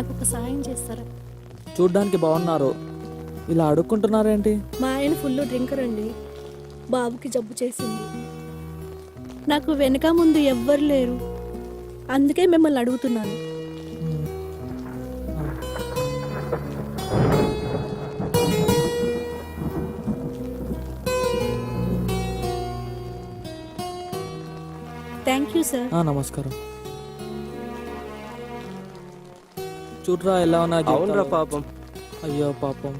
నాకు ఒక సహాయం చేస్తారా. చూడ్డానికి బాగున్నారు ఇలా అడుక్కుంటున్నారేంటి? మా ఆయన ఫుల్ డ్రింకర్ అండి. బాబుకి జబ్బు చేసింది. నాకు వెనక ముందు ఎవ్వరు లేరు. అందుకే మిమ్మల్ని అడుగుతున్నాను. Thank you sir. ఆ, నమస్కారం. చూడరా ఎలా ఉన్నా అవునరా పాపం. అయ్యో పాపం.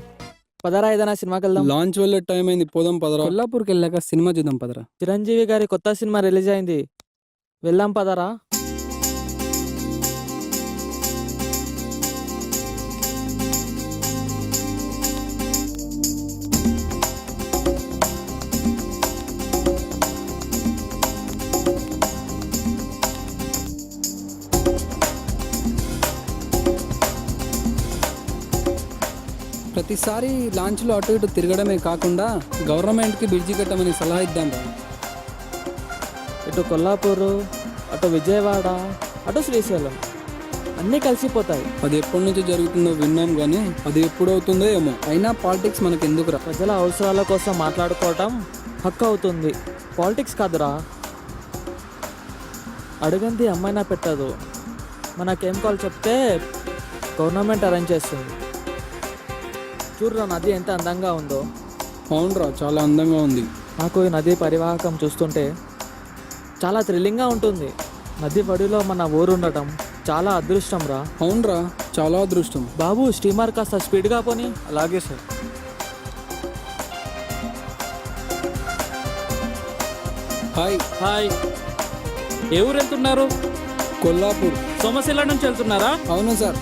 పదరా ఏదైనా సినిమాకి వెళ్దాం లాంచ్ వెళ్ళే టైం అయింది పోదాం పదరా. కొల్లాపూర్కి వెళ్ళాక సినిమా చూద్దాం పదరా. చిరంజీవి గారి కొత్త సినిమా రిలీజ్ అయింది. వెళ్దాం పదరా. ప్రతిసారి లాంచ్లో అటు ఇటు తిరగడమే కాకుండా గవర్నమెంట్కి బ్రిడ్జి కట్టమని సలహా ఇద్దాం రా. ఇటు కొల్లాపూరు అటు విజయవాడ అటు శ్రీశైలం. అన్నీ కలిసిపోతాయి. అది ఎప్పటి నుంచి జరుగుతుందో విన్నాం కానీ అది ఎప్పుడు అవుతుందో ఏమో. అయినా పాలిటిక్స్ మనకి ఎందుకురా ప్రజల అవసరాల కోసం మాట్లాడుకోవటం హక్కు అవుతుంది. పాలిటిక్స్ కాదురా. అడుగంది అమ్మాయినా పెట్టదు. మనకేం కాల్ చెప్తే గవర్నమెంట్ అరేంజ్ చేస్తుంది. చూడరా నది ఎంత అందంగా ఉందో. అవునరా చాలా అందంగా ఉంది. నాకు ఈ నది పరివాహకం చూస్తుంటే చాలా థ్రిల్లింగ్గా ఉంటుంది. నది వడిలో మన ఊరు ఉండటం చాలా అదృష్టం రా అవునరా చాలా అదృష్టం. బాబు స్టీమర్ కాస్త స్పీడ్గా పోని. అలాగే సార్. హాయ్. హాయ్. ఏ ఊరు వెళ్తున్నారు కొల్లాపూర్. సోమశిల నుంచి వెళ్తున్నారా? అవును సార్.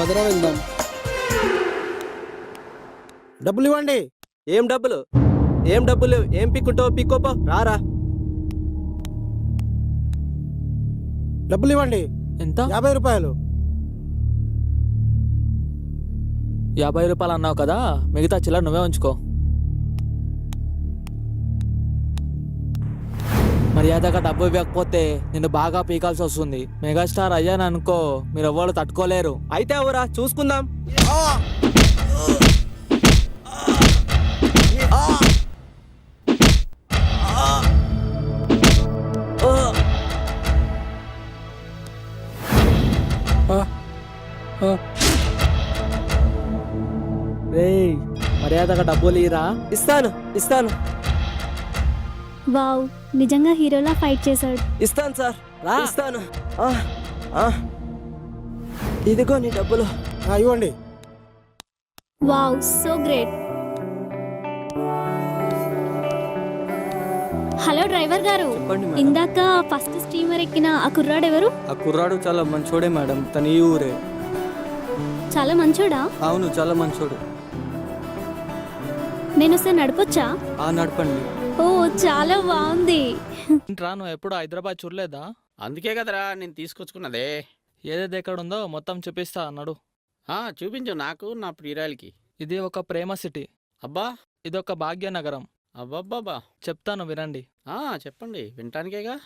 పదరా వెళ్దాం డబ్బులు ఇవ్వండి. ఏం డబ్బులు? ఏం డబ్బులు? ఏం పిక్కుంటావు పిక్కోపో. రారా. డబ్బులు ఇవ్వండి. ఎంత? యాభై రూపాయలు. యాభై రూపాయలు అన్నావు కదా మిగతా చిల్లర నువ్వే ఉంచుకో. మర్యాదగా డబ్బు ఇవ్వకపోతే నిన్ను బాగా పీకాల్సి వస్తుంది. మెగాస్టార్ అయ్యాను అనుకో మీరు ఎవ్వరు తట్టుకోలేరు. అయితే అవరా చూసుకుందాం. ఆ, ఆ, రేయ్ మర్యాదగా డబ్బులు ఇరా ఇస్తాను ఇస్తాను. వావ్. నిజంగా హీరోలా ఫైట్ చేశాడు. ఇస్తాను సార్. రా. ఇస్తాను. ఆ, ఆ. ఇదిగో నీ డబ్బులు. ఆ, ఇవ్వండి. Wow so great. Hello driver గారు. చెప్పండి మేడం. ఇందాక ఫస్ట్ స్టీమర్ ఎక్కిన ఆ కుర్రాడు ఎవరు? ఆ కుర్రాడు చాలా మంచోడే మేడం. తన ఈ ఊరే. చాలా మంచోడా? అవును చాలా మంచోడు. నేను వస్తే నడపొచ్చా? ఆ నడపండి. ఓ చాలా బాగుంది. ఏంట్రా నువ్వు ఎప్పుడు హైదరాబాద్ చూడలేదా? అందుకే కదరా నేను తీసుకొచ్చుకున్నదే. ఏదేది ఎక్కడ ఉందో మొత్తం చూపిస్తా అన్నాడు. ఆ, చూపించు నాకు నా ప్రియురాలికి. ఇది ఒక ప్రేమ సిటీ. అబ్బా. ఇది ఒక భాగ్యనగరం. అబ్బబ్బబ్బా. చెప్తాను వినండి. ఆ, చెప్పండి వినటానికేగా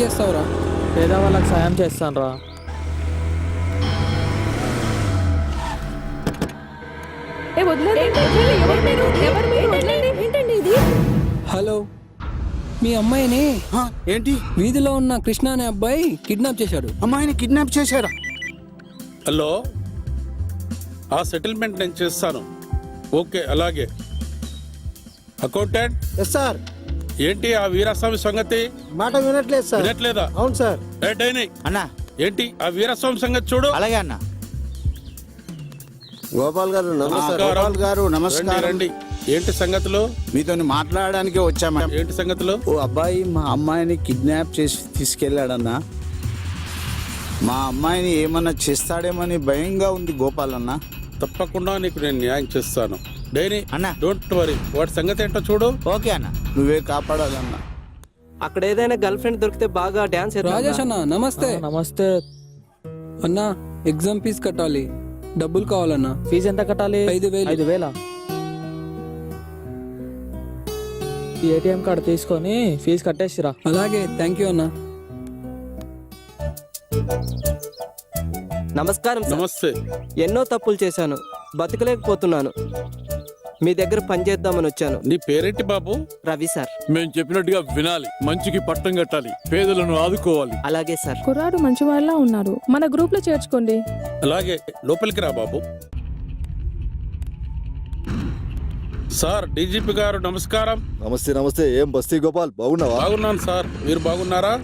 చేస్తావురా. పేదవాళ్ళకి సాయం చేస్తాను రా హలో. మీ అమ్మాయిని ఆ, ఏంటి? వీధిలో ఉన్న కృష్ణ అనే అబ్బాయి కిడ్నాప్ చేశాడు. అమ్మాయిని కిడ్నాప్ చేశారా? హలో. ఆ సెటిల్మెంట్ నేను చేస్తాను. ఓకే అలాగే. అకౌంటెంట్? Yes sir. ఏంటి ఆ వీరస్వామి సంగతి? మాట వినట్లేదు సార్. వినట్లేదా? అవును సార్. డైనీ? అన్నా. ఏంటి ఆ వీరస్వామి సంగతి చూడు. అలాగే అన్న. గోపాల్ గారు నమస్కారం. గోపాల్ గారు నమస్కారం. రండి. ఏంటి సంగతులు? మీతో మాట్లాడడానికి వచ్చామా ఏంటి సంగతులు? ఓ అబ్బాయి మా అమ్మాయిని కిడ్నాప్ చేసి తీసుకెళ్ళాడన్నా. మా అమ్మాయిని ఏమన్నా చేస్తాడేమని భయంగా ఉంది గోపాల్ అన్న తప్పకుండా నీకు నేను న్యాయం చేస్తాను. డైనీ అన్నా. Don't worry. వాటి సంగతి ఏంటో చూడు. ఓకే అన్న. నువ్వే కాపాడాలన్నా అక్కడ ఏదైనా గర్ల్ ఫ్రెండ్ దొరికితే బాగా డాన్స్ రాజేష్ అన్న నమస్తే. నమస్తే. అన్న ఎగ్జామ్ ఫీజు కట్టాలి. డబ్బులు కావాలన్నా. ఫీజు ఎంత కట్టాలి? ఐదు వేలు. ఐదు వేల? ఈ ఏటీఎం కార్డు తీసుకొని ఫీజు కట్టేసిరా. అలాగే థ్యాంక్ యూ అన్న. నమస్కారం సార్. నమస్తే. ఎన్నో తప్పులు చేశాను. బతకలేకపోతున్నాను. మీ దగ్గర పని చేద్దామని వచ్చాను. నీ పేరేంటి బాబు? రవి సార్. మేము చెప్పినట్టుగా వినాలి. మంచికి పట్టం కట్టాలి. పేదలను ఆదుకోవాలి. అలాగే సార్. కుర్రాడు మంచి వాళ్ళ ఉన్నారు మన గ్రూప్లో చేర్చుకోండి. అలాగే లోపలికి రా బాబు. సార్ డీజీపీ గారు నమస్కారం. నమస్తే నమస్తే. ఏం బస్తీ గోపాల్? బాగున్నావా? బాగున్నాను సార్. మీరు బాగున్నారా?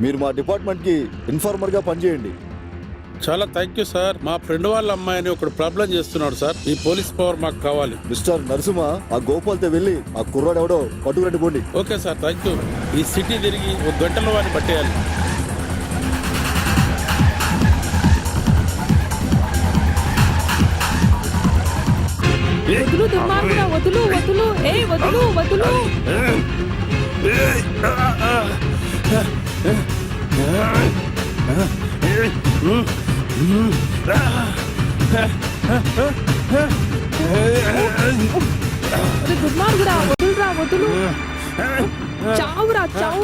మీరు మా డిపార్ట్మెంట్కి ఇన్ఫార్మర్గా పనిచేయండి. చాలా థ్యాంక్ యూ సార్ మా ఫ్రెండ్ వాళ్ళ అమ్మాయిని ఒకడు ప్రాబ్లం చేస్తున్నాడు సార్ ఈ పోలీస్ పవర్ మాకు కావాలి. మిస్టర్ నరసింహ ఆ గోపాల్తో వెళ్ళి ఆ కుర్రాడు ఎవడో పట్టుకురండి పోండి ఓకే సార్ థ్యాంక్ యూ ఈ సిటీ తిరిగి ఒక గంటలో వాడిని పట్టేయాలి. వదులు దుర్మార్గుడా వదులు వదులు. ఏ వదులు వదులు. అరే దుర్మార్గుడా వదులురా వదులు చావురా చావు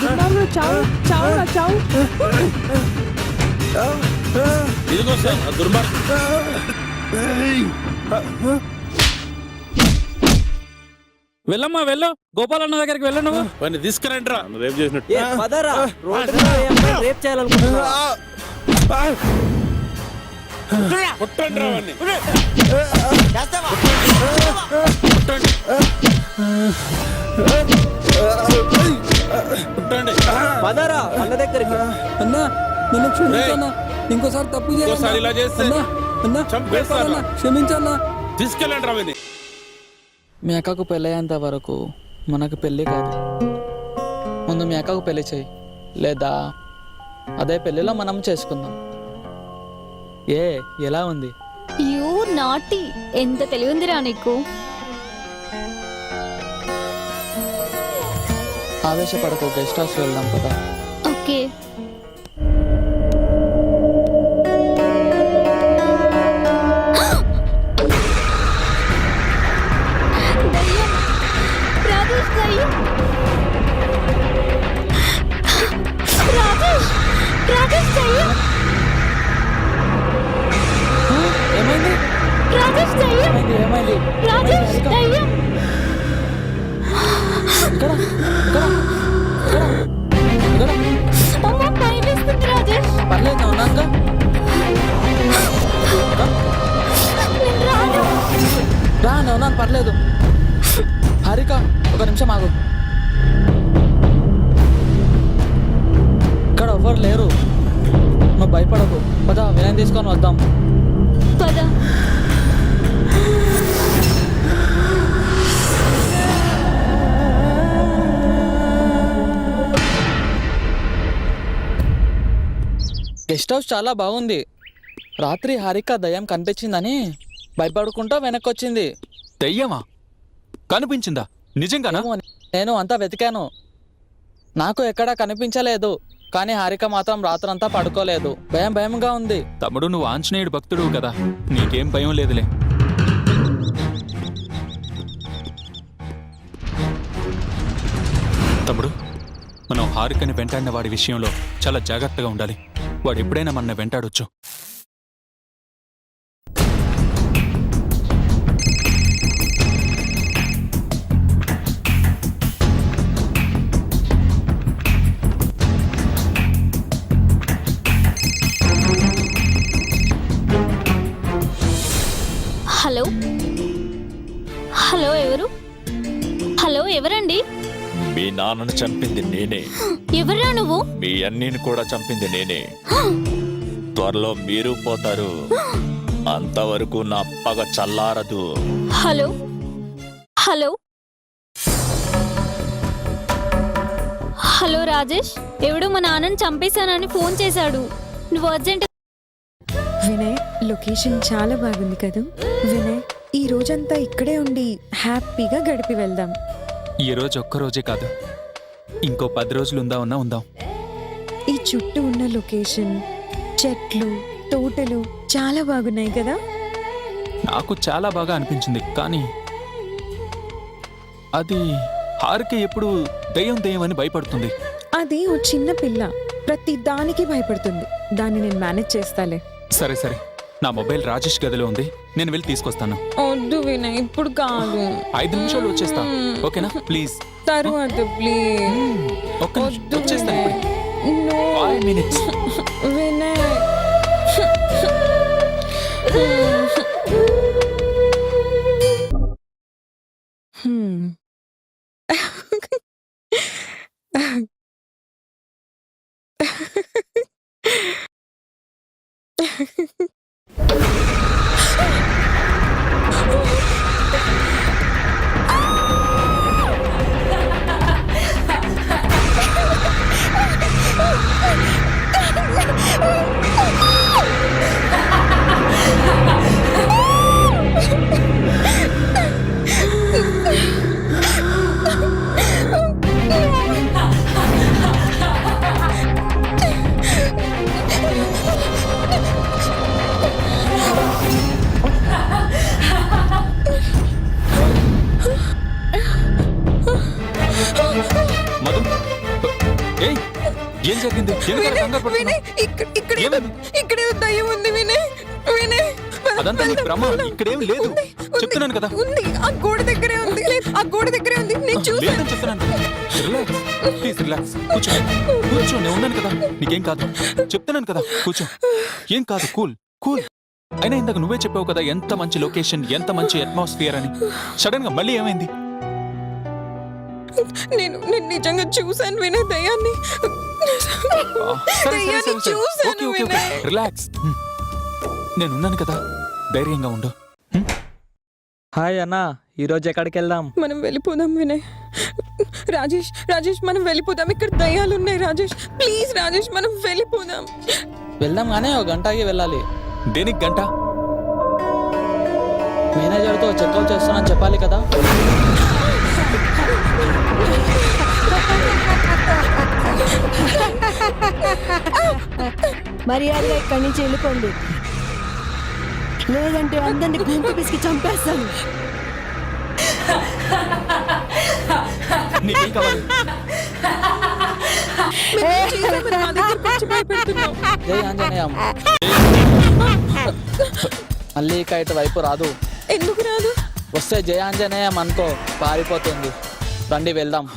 దుర్మార్గుడు చావు. చావురా చావు. ఇదిగో సార్ వెళ్ళమ్మా వెళ్ళు. గోపాలన్న దగ్గరికి వెళ్ళు నువ్వు వాడిని తీసుకురండి రా రేపు చేసినట్టు. రేప్ చేయాలనుకుంటున్నా కొట్టండి రా వాడిని కొట్టండి పదరా అన్న దగ్గరికి. అన్న నన్ను క్షమించన్నా. ఇంకోసారి తప్పు ఇంకోసారి ఇలా చేయన్నా చేస్తే అన్నా అన్నా చంపేస్తాను. అన్నా, క్షమించన్నా. తీసుకెళ్ళండి మీ అక్కకు పెళ్ళయ్యేంత వరకు మనకు పెళ్ళి కాదు. ముందు మీ అక్కకు పెళ్ళి చేయి. లేదా అదే పెళ్ళిలో మనం చేసుకుందాం. ఏ ఎలా ఉంది? You naughty. ఎంత తెలివి ఉందిరా నీకు? ఆవేశపడకు గెస్ట్ హౌస్ వెళ్దాం కదా ఓకే. తీసుకొని వద్దాం. పద. గెస్ట్ హౌస్ చాలా బాగుంది. రాత్రి హారిక దయ్యం కనిపించిందని భయపడుకుంటా వెనక్కి వచ్చింది దెయ్యమా? కనిపించిందా? నిజంగానా? ఏమో, నేను అంతా వెతికాను. నాకు ఎక్కడా కనిపించలేదు. కానీ హారిక మాత్రం రాత్రంతా పడుకోలేదు. భయం భయంగా ఉంది. తమ్ముడు నువ్వు ఆంజనేయుడు భక్తుడు కదా. నీకేం భయం లేదులే. తమ్ముడు మనం హారికని వెంటాడిన వాడి విషయంలో చాలా జాగ్రత్తగా ఉండాలి. వాడు ఎప్పుడైనా మన వెంటాడొచ్చు. ఎవరండి? మీ నాన్నను చంపింది నేనే. ఎవరా నువ్వు? మీ అన్నిని కూడా చంపింది నేనే. త్వరలో మీరు పోతారు. అంతవరకు నా పగ చల్లారదు. హలో? హలో? హలో రాజేష్ ఎవడో మా నాన్నని చంపేశానని ఫోన్ చేశాడు. నువ్వు అర్జెంట్ వినయ్ లొకేషన్ చాలా బాగుంది కదూ? వినయ్ ఈ రోజంతా ఇక్కడే ఉండి హ్యాపీగా గడిపి వెళ్దాం. ఈ రోజు ఒక్క రోజే కాదు. ఇంకో పది రోజులు ఉందా ఉన్నా ఉందాం. ఈ చుట్టూ ఉన్న లొకేషన్ చెట్లు తోటలు చాలా బాగున్నాయి కదా? నాకు చాలా బాగా అనిపించింది కానీ అది హారిక ఎప్పుడు దయ్యం దయ్యం అని భయపడుతుంది. అది ఓ చిన్న పిల్ల ప్రతి దానికి భయపడుతుంది. దాన్ని నేను మేనేజ్ చేస్తాలే. సరే సరే. నా మొబైల్ రాజేష్ గదిలో ఉంది. నేను వెళ్ళి తీసుకొస్తాను. వద్దు వినయ్ ఇప్పుడు కాదు. ఐదు నిమిషాలు వచ్చేస్తా. ఓకేనా? ప్లీజ్. తరువాత ప్లీజ్. ఒక్క నిమిషం. వచ్చేస్తాను ఇప్పుడు. Five minutes Vinay. ఏం జరిగింది? ఇక్కడ- దయ్యం ఉంది వినయ్ వినయ్. అదంతా నీ భ్రమ. ఇక్కడేం లేదు. చెప్తున్నాను కదా. ఉంది. ఆ గోడ దగ్గరే ఉంది. ఆ గోడ దగ్గరే ఉంది. నేను చూసాను చెప్తున్నాను. రిలాక్స్. Please relax. కూర్చో. కూర్చో నేను ఉన్నాను కదా. నీకేం కాదు. చెప్తున్నాను కదా. కూర్చో. ఏం కాదు కూల్ కూల్. అయినా ఇందాక నువ్వే చెప్పావు కదా ఎంత మంచి లొకేషన్ ఎంత మంచి అట్మాస్ఫియర్ అని. సడన్గా మళ్ళీ ఏమైంది? నేను నేను నిజంగా చూసాను వినయ్ దయ్యాన్ని. ఆ, సరే సరే దయ్యాన్ని సరే సరే. చూశాను okay okay okay. Vinay relax. Hmm. నేనున్నాను కదా. ధైర్యంగా ఉండు. హాయ్ అన్న ఈరోజు ఎక్కడికి వెళ్దాం మనం వెళ్ళిపోదాం వినయ్. రాజేష్ రాజేష్ మనం వెళ్ళిపోదాం. ఇక్కడ దయ్యాలు ఉన్నాయి రాజేష్. ప్లీజ్ రాజేష్ మనం వెళ్ళిపోదాం. వెళ్దాం కానీ ఒక గంట ఆగి వెళ్ళాలి. దేనికి గంట? మేనేజర్తో చెక్అవుట్ చేస్తున్నాను చెప్పాలి కదా. మర్యాదగా ఇక్కడి నుంచి వెళ్ళిపోండి. లేదంటే అందరిని గుంపు పిసికి చంపేస్తాను. మళ్ళీ ఇక ఇటు వైపు రాదు. ఎందుకు రాదు? వస్తే జయ ఆంజనేయం అనుకో పారిపోతుంది. రండి వెళ్దాం.